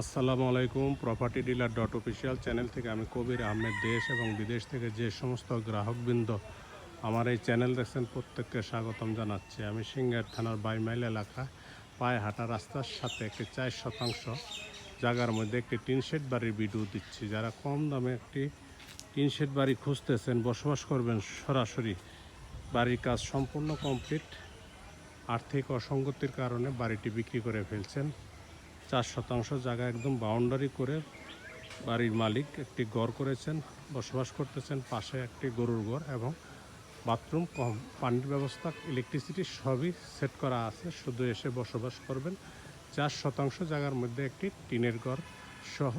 আসসালামু আলাইকুম property dealer dot official channel থেকে আমি কবির আহমেদ, দেশ এবং বিদেশ থেকে যে সমস্ত গ্রাহকবৃন্দ আমার এই চ্যানেল দেখছেন প্রত্যেককে স্বাগতম জানাচ্ছি। আমি সিঙ্গার থানার বাইমাইল এলাকা পায়ে হাঁটা রাস্তার সাথে একটি চার শতাংশ জায়গার মধ্যে একটি টিন শেড বাড়ির ভিডিও দিচ্ছি। যারা কম দামে একটি টিন শেড বাড়ি খুঁজতেছেন, বসবাস করবেন, সরাসরি বাড়ির কাজ সম্পূর্ণ কমপ্লিট আর্থিক অসঙ্গতির কারণে বাড়িটি বিক্রি করে ফেলছেন। চার শতাংশ জায়গা একদম বাউন্ডারি করে বাড়ির মালিক একটি ঘর করেছেন, বসবাস করতেছেন, পাশে একটি গরুর ঘর এবং বাথরুম, কম পানির ব্যবস্থা ইলেকট্রিসিটি সবই সেট করা আছে, শুধু এসে বসবাস করবেন। চার শতাংশ জায়গার মধ্যে একটি টিনের ঘর সহ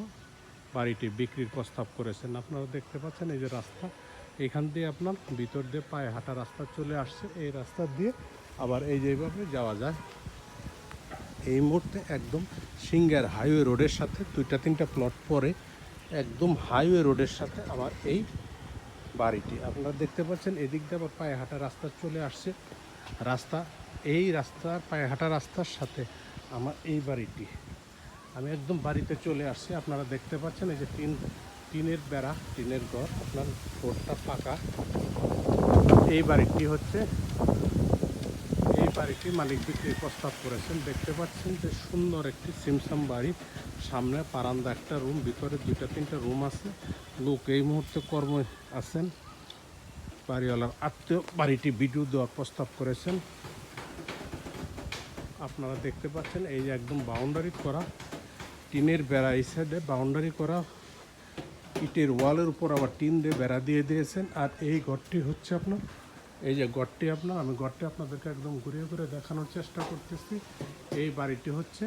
বাড়িটি বিক্রির প্রস্তাব করেছেন। আপনারা দেখতে পাচ্ছেন এই যে রাস্তা, এখান দিয়ে আপনার ভিতর দিয়ে পায়ে হাঁটা রাস্তা চলে আসছে। এই রাস্তা দিয়ে আবার এই যেভাবে যাওয়া যায়। এই মুহূর্তে একদম সিঙ্গার হাইওয়ে রোডের সাথে দুইটা, তিনটা প্লট পরে একদম হাইওয়ে রোডের সাথে আমার এই বাড়িটি। আপনারা দেখতে পাচ্ছেন এদিক দিয়ে আবার পায়ে হাঁটা রাস্তা চলে আসছে। রাস্তা, এই রাস্তার পায়ে হাঁটা রাস্তার সাথে আমার এই বাড়িটি। আমি একদম বাড়িতে চলে আসছি। আপনারা দেখতে পাচ্ছেন এই যে টিন, টিনের বেড়া, টিনের ঘর। আপনার রোডটা ফাঁকা এই বাড়িটি হচ্ছে বাড়িটি মালিক বিক্রির প্রস্তাব করেছেন। দেখতে পাচ্ছেন যে সুন্দর একটি সিমসাম বাড়ি। সামনে বারান্দা, একটা রুম, ভিতরে দুইটা, তিনটা রুম আছে। লোক এই মুহূর্তে কর্ম আছেন। বাড়িওয়ালার আত্মীয় বাড়িটি ভিডিও দেওয়ার প্রস্তাব করেছেন। আপনারা দেখতে পাচ্ছেন এই যে একদম বাউন্ডারি করা। টিনের বেড়া এই সাইডে বাউন্ডারি করা। ইটের ওয়ালের উপর আবার টিন দিয়ে বেড়া দিয়ে দিয়েছেন। আর এই ঘরটি হচ্ছে আপনার এই যে ঘরটি আপনার, আমি ঘরটি আপনাদেরকে একদম ঘুরিয়ে ঘুরে দেখানোর চেষ্টা করতেছি। এই বাড়িটি হচ্ছে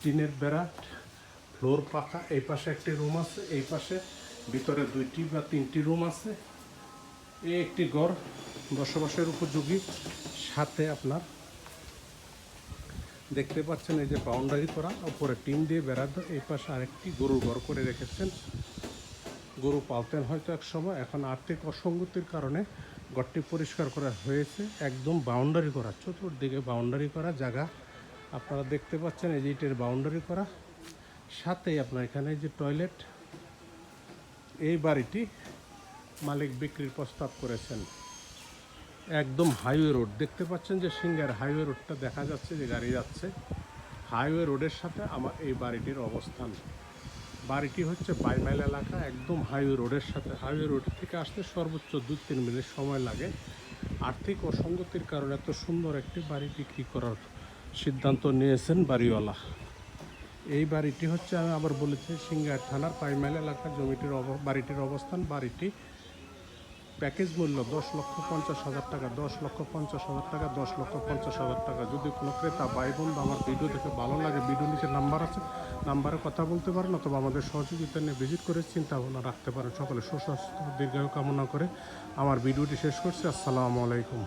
টিনের বেড়া ফ্লোর পাকা, এই পাশে একটি রুম আছে, এই পাশে ভিতরে দুইটি বা তিনটি রুম আছে। এই একটি ঘর, বসবাসের উপযোগী। সাথে আপনার দেখতে পাচ্ছেন এই যে বাউন্ডারি করা, উপরে টিন দিয়ে বেড়াতে এই পাশে আরেকটি গরুর ঘর করে রেখেছেন। গরু পালতেন হয়তো এক সময়, এখন আর্থিক অসঙ্গতির কারণে ঘরটি পরিষ্কার করা হয়েছে, একদম বাউন্ডারি করা, চতুর্দিকে বাউন্ডারি করা জায়গা। আপনারা দেখতে পাচ্ছেন এই যে বাউন্ডারি করা। সাথেই আপনার এখানে যে টয়লেট এই বাড়িটি মালিক বিক্রির প্রস্তাব করেছেন। একদম হাইওয়ে রোড দেখতে পাচ্ছেন যে সিঙ্গার হাইওয়ে রোডটা দেখা যাচ্ছে যে গাড়ি যাচ্ছে। হাইওয়ে রোডের সাথে আমার এই বাড়িটির অবস্থান। বাড়িটি হচ্ছে বাইমাইল এলাকা, একদম হাইওয়ে রোডের সাথে। হাইওয়ে রোড থেকে আসতে সর্বোচ্চ দু তিন মিনিট সময় লাগে। আর্থিক অসঙ্গতির কারণে এত সুন্দর একটি বাড়ি বিক্রি করার সিদ্ধান্ত নিয়েছেন বাড়িওয়ালা। এই বাড়িটি হচ্ছে, আমি আবার বলেছি, সিঙ্গার থানার পাইমাইল এলাকা, জমিটির বাড়িটির অবস্থান, বাড়িটি প্যাকেজ বলল দশ লক্ষ পঞ্চাশ হাজার টাকা, দশ লক্ষ পঞ্চাশ হাজার টাকা, দশ লক্ষ পঞ্চাশ হাজার টাকা। যদি কোনো ক্রেতা, ভাই বন্ধু আমার ভিডিও দেখে ভালো লাগে, ভিডিও নিচে নাম্বার আছে, নাম্বারে কথা বলতে পারেন অথবা আমাদের সহযোগিতা নিয়ে ভিজিট করে চিন্তা ভাবনা রাখতে পারেন। সকলে সুস্বাস্থ্য, দীর্ঘায়ু কামনা করে আমার ভিডিওটি শেষ করছি। আসসালামু আলাইকুম।